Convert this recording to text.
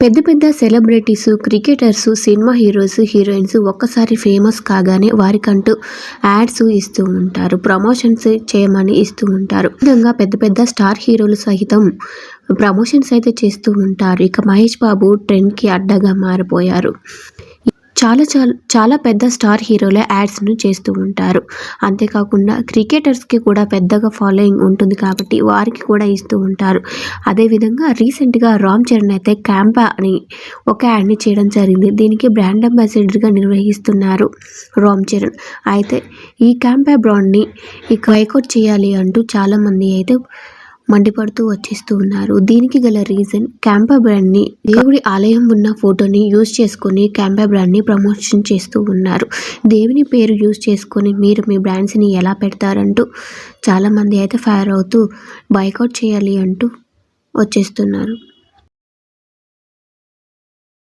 పెద్ద పెద్ద celebrities cricketers cinema heroes heroines ఒక్కసారి ఫేమస్ కాగానే వారికంటూ యాడ్స్ ఇస్తూ ఉంటారు. ప్రమోషన్స్ చేయమని ఇస్తూ ఉంటారు. విధంగా పెద్ద పెద్ద స్టార్ హీరోలు సహితం ప్రమోషన్స్ అయితే చేస్తూ ఉంటారు. ఇక మహేష్ బాబు ట్రెండ్కి అడ్డగా మారిపోయారు. చాలా చాలా చాలా పెద్ద స్టార్ హీరోల యాడ్స్ను చేస్తూ ఉంటారు. అంతేకాకుండా క్రికెటర్స్కి కూడా పెద్దగా ఫాలోయింగ్ ఉంటుంది కాబట్టి వారికి కూడా ఇస్తూ ఉంటారు. అదేవిధంగా రీసెంట్గా రామ్ చరణ్ అయితే క్యాంపా అని ఒక యాడ్ని చేయడం జరిగింది. దీనికి బ్రాండ్ అంబాసిడర్గా నిర్వహిస్తున్నారు రామ్ చరణ్. అయితే ఈ క్యాంపా బ్రాండ్ని ఇక బైకౌట్ చేయాలి అంటూ చాలామంది అయితే మండిపడుతూ వచ్చేస్తూ ఉన్నారు. దీనికి గల రీజన్ క్యాంపా బ్రాండ్ని దేవుడి ఆలయం ఉన్న ఫోటోని యూజ్ చేసుకొని క్యాంపా బ్రాండ్ని ప్రమోషన్ చేస్తూ ఉన్నారు. దేవుని పేరు యూజ్ చేసుకొని మీరు మీ బ్రాండ్స్ని ఎలా పెడతారంటూ చాలామంది అయితే ఫైర్ అవుతూ బైకౌట్ చేయాలి అంటూ వచ్చేస్తున్నారు.